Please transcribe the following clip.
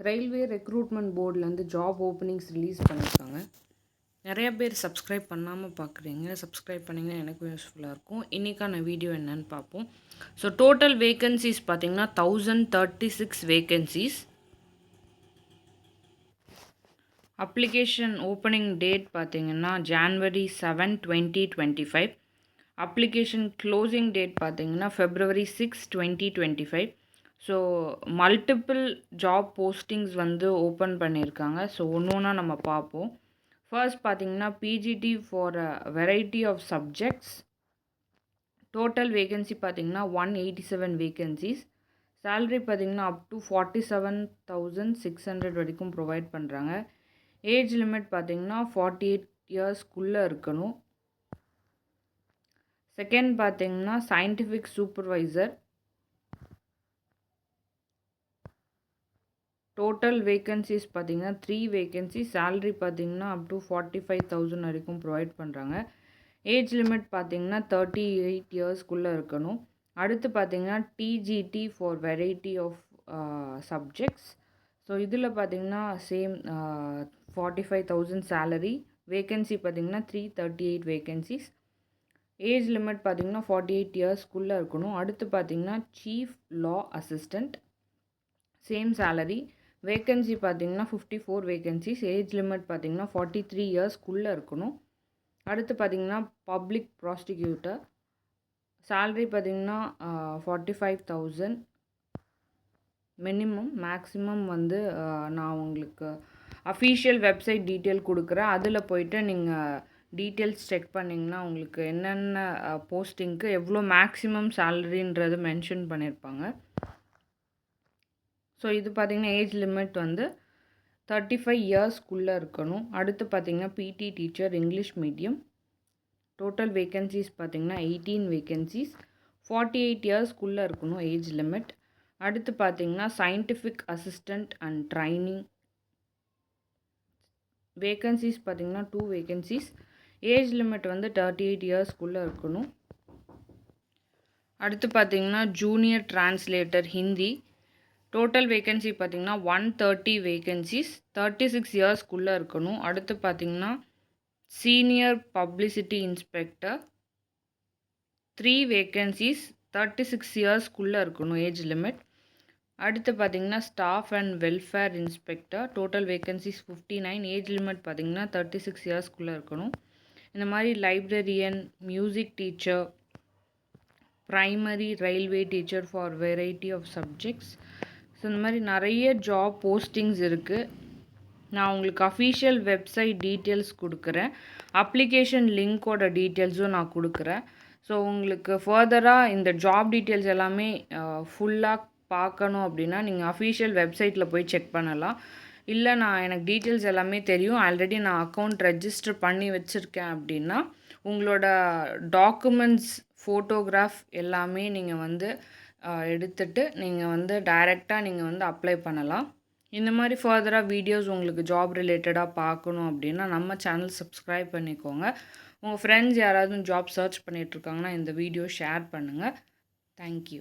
Railway recruitment போர்ட்லேருந்து job openings release பண்ணியிருக்காங்க. நிறைய பேர் சப்ஸ்கிரைப் பண்ணாமல் பார்க்குறீங்க சப்ஸ்கிரைப் பண்ணிங்கன்னா எனக்கும் யூஸ்ஃபுல்லாக இருக்கும். இன்றைக்கான வீடியோ என்னன்னு பார்ப்போம். ஸோ டோட்டல் வேகன்சிஸ் பார்த்திங்கன்னா thousand thirty six vacancies application opening date பார்த்தீங்கன்னா January seven twenty twenty five application closing date பார்த்தீங்கன்னா February six twenty twenty five so multiple job postings வந்து ஓப்பன் பண்ணியிருக்காங்க. ஸோ ஒன்று ஒன்றா நம்ம பார்ப்போம். ஃபர்ஸ்ட் பார்த்தீங்கன்னா PGT for a variety of subjects total vacancy பார்த்தீங்கன்னா one eighty seven vacancies salary பார்த்திங்கன்னா up to forty seven thousand six hundred வரைக்கும் ப்ரொவைட் பண்ணுறாங்க ஏஜ் லிமிட் பார்த்திங்கன்னா ஃபார்ட்டி எயிட் இயர்ஸ்க்குள்ளே இருக்கணும். செகண்ட் பார்த்தீங்கன்னா சயின்டிஃபிக் சூப்பர்வைசர் டோட்டல் வேகன்சிஸ் பார்த்தீங்கன்னா த்ரீ வேகன்சி சேல்ரி பார்த்தீங்கன்னா up to forty five thousand வரைக்கும் ப்ரொவைட் பண்ணுறாங்க ஏஜ் லிமிட் பார்த்தீங்கன்னா தேர்ட்டி எயிட் இயர்ஸ்க்குள்ளே இருக்கணும். அடுத்து பார்த்தீங்கன்னா TGT for variety of subjects so இதில் பார்த்தீங்கன்னா same forty five thousand salary vacancy பார்த்தீங்கன்னா three thirty eight vacancies age limit பார்த்தீங்கன்னா ஃபார்ட்டி எயிட் இயர்ஸ்க்குள்ளே இருக்கணும். அடுத்து பார்த்தீங்கன்னா chief law assistant same salary vacancy பார்த்தீங்கன்னா fifty four vacancies age limit பார்த்தீங்கன்னா ஃபார்ட்டி த்ரீ இயர்ஸ்க்குள்ளே இருக்கணும். அடுத்து பார்த்தீங்கன்னா பப்ளிக் ப்ராஸ்டிக்யூட்டர் சேல்ரி பார்த்திங்கன்னா forty five thousand minimum maximum வந்து நான் உங்களுக்கு அஃபீஷியல் வெப்சைட் டீட்டெயில் கொடுக்குறேன். அதில் போயிட்டு நீங்கள் டீட்டெயில்ஸ் செக் பண்ணிங்கன்னா உங்களுக்கு என்னென்ன போஸ்டிங்க்கு எவ்வளோ மேக்ஸிமம் சேலரின்றது மென்ஷன் பண்ணியிருப்பாங்க ஸோ இது பார்த்திங்கன்னா ஏஜ் லிமிட் வந்து தேர்ட்டி ஃபைவ் இயர்ஸ்க்குள்ளே இருக்கணும். அடுத்து பார்த்திங்கன்னா PT teacher English medium total vacancies பார்த்திங்கன்னா எயிட்டீன் வேக்கன்சிஸ் ஃபார்ட்டி எயிட் இயர்ஸ்க்குள்ளே இருக்கணும் ஏஜ் லிமிட் அடுத்து பார்த்திங்கன்னா scientific assistant and training vacancies பார்த்திங்கன்னா டூ வேக்கன்சிஸ் ஏஜ் லிமிட் வந்து தேர்ட்டி எயிட் இயர்ஸ்க்குள்ளே இருக்கணும். அடுத்து பார்த்திங்கன்னா junior translator Hindi total vacancy பார்த்திங்கன்னா one thirty vacancies thirty six இயர்ஸ்க்குள்ளே இருக்கணும். அடுத்து பார்த்திங்கன்னா senior publicity inspector three vacancies thirty six இயர்ஸ்க்குள்ளே இருக்கணும் ஏஜ் லிமிட் அடுத்து பார்த்திங்கன்னா staff and welfare inspector total vacancies fifty nine age limit பார்த்திங்கன்னா தேர்ட்டி சிக்ஸ் இயர்ஸ்க்குள்ளே இருக்கணும். இந்த மாதிரி librarian music teacher primary railway teacher for variety of subjects so இந்த மாதிரி நிறைய ஜாப் போஸ்டிங்ஸ் இருக்குது நான் உங்களுக்கு அஃபீஷியல் வெப்சைட் டீட்டெயில்ஸ் கொடுக்குறேன். அப்ளிகேஷன் லிங்க்கோட டீட்டெயில்ஸும் நான் கொடுக்குறேன். ஸோ உங்களுக்கு ஃபர்தராக இந்த ஜாப் டீட்டெயில்ஸ் எல்லாமே ஃபுல்லாக பார்க்கணும் அப்படின்னா நீங்கள் அஃபீஷியல் வெப்சைட்டில் போய் செக் பண்ணலாம். இல்லை நான் எனக்கு டீட்டெயில்ஸ் எல்லாமே தெரியும். ஆல்ரெடி நான் அக்கௌண்ட் ரெஜிஸ்டர் பண்ணி வச்சுருக்கேன் அப்படின்னா உங்களோட டாக்குமெண்ட்ஸ் ஃபோட்டோகிராஃப் எல்லாமே நீங்கள் வந்து எடுத்துட்டு நீங்கள் வந்து டைரெக்டாக நீங்கள் வந்து அப்ளை பண்ணலாம். இந்த மாதிரி ஃபர்தராக வீடியோஸ் உங்களுக்கு ஜாப் ரிலேட்டடாக பார்க்கணும் அப்படின்னா நம்ம சேனல் சப்ஸ்கிரைப் பண்ணிக்கோங்க. உங்கள் ஃப்ரெண்ட்ஸ் யாராவது ஜாப் சர்ச் பண்ணிகிட்ருக்காங்கன்னா இந்த வீடியோ ஷேர் பண்ணுங்கள் தேங்க்யூ